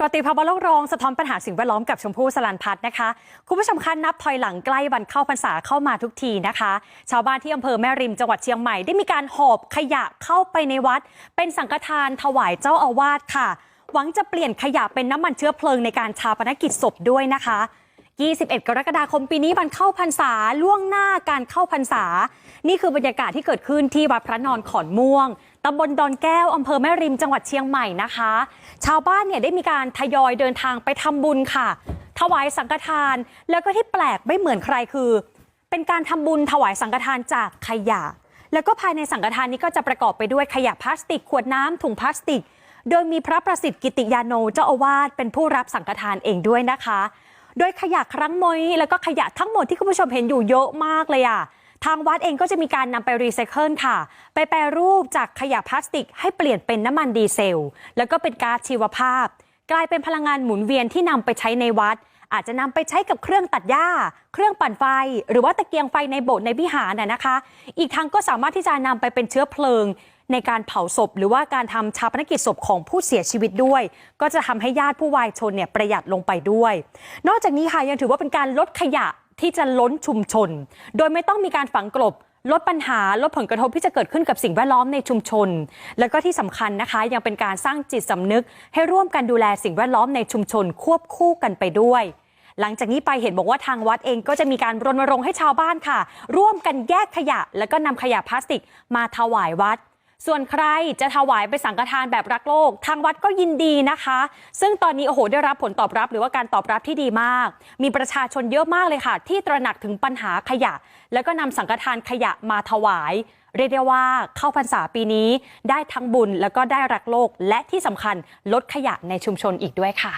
กติภาวะโลกรองสะท้อนปัญหาสิ่งแวดล้อมกับชมพู่สลันพัฒน์นะคะ คุณผู้ชมคะนับถอยหลังใกล้วันเข้าพรรษาเข้ามาทุกทีนะคะ ชาวบ้านที่อำเภอแม่ริมจังหวัดเชียงใหม่ได้มีการหอบขยะเข้าไปในวัด เป็นสังฆทานถวายเจ้าอาวาสค่ะ หวังจะเปลี่ยนขยะเป็นน้ำมันเชื้อเพลิงในการชาปนกิจศพด้วยนะคะ 21 กรกฎาคมปีนี้วันเข้าพรรษาล่วงหน้าการเข้าพรรษา นี่คือบรรยากาศที่เกิดขึ้นที่วัดพระนอนขอนม่วงตำบลดอนแก้วอำเภอแม่ริมจังหวัดเชียงใหม่นะคะ ชาวบ้านเนี่ยได้มีการทยอยเดินทางไปทำบุญค่ะ ถวายสังฆทาน แล้วก็ที่แปลกไม่เหมือนใครคือ เป็นการทำบุญถวายสังฆทานจากขยะ แล้วก็ภายในสังฆทานนี้ก็จะประกอบไปด้วยขยะพลาสติกขวดน้ำถุงพลาสติก โดยมีพระประสิทธิ์กิติยาโนเจ้าอาวาสเป็นผู้รับสังฆทานเองด้วยนะคะ โดยขยะครั้งมอยแล้วก็ขยะทั้งหมดที่คุณผู้ชมเห็นอยู่เยอะมากเลยอะทางวัดเองก็จะมีการนำไปรีไซเคิลค่ะ ไปแปรรูปจากขยะพลาสติก ให้เปลี่ยนเป็นน้ำมันดีเซล แล้วก็เป็นก๊าซชีวภาพ กลายเป็นพลังงานหมุนเวียนที่นำไปใช้ในวัด อาจจะนำไปใช้กับเครื่องตัดหญ้า เครื่องปั่นไฟ หรือว่าตะเกียงไฟในโบสถ์ในวิหารน่ะนะคะ อีกทั้งก็สามารถที่จะนำไปเป็นเชื้อเพลิงในการเผาศพหรือว่าการทำชาปนกิจศพของผู้เสียชีวิตด้วย ก็จะทำให้ญาติผู้วายชนเนี่ยประหยัดลงไปด้วย นอกจากนี้ค่ะยังถือว่าเป็นการลดขยะที่จะล้นชุมชน โดยไม่ต้องมีการฝังกลบลดปัญหาลดผลกระทบที่จะเกิดขึ้นกับสิ่งแวดล้อมในชุมชน แล้วก็ที่สำคัญนะคะ ยังเป็นการสร้างจิตสำนึก ให้ร่วมกันดูแลสิ่งแวดล้อมในชุมชนควบคู่กันไปด้วย หลังจากนี้ไปเห็นบอกว่าทางวัดเองก็จะมีการรณรงค์ให้ชาวบ้านค่ะ ร่วมกันแยกขยะ แล้วก็นำขยะพลาสติกมาถวายวัด ส่วนใครจะถวายไปสังฆทานแบบรักโลก ทางวัดก็ยินดีนะคะ ซึ่งตอนนี้โอ้โหได้รับผลตอบรับหรือว่าการตอบรับที่ดีมาก มีประชาชนเยอะมากเลยค่ะ ที่ตระหนักถึงปัญหาขยะ แล้วก็นำสังฆทานขยะมาถวาย เรียกได้ว่าเข้าพรรษาปีนี้ได้ทั้งบุญแล้วก็ได้รักโลกและที่สำคัญลดขยะในชุมชนอีกด้วยค่ะ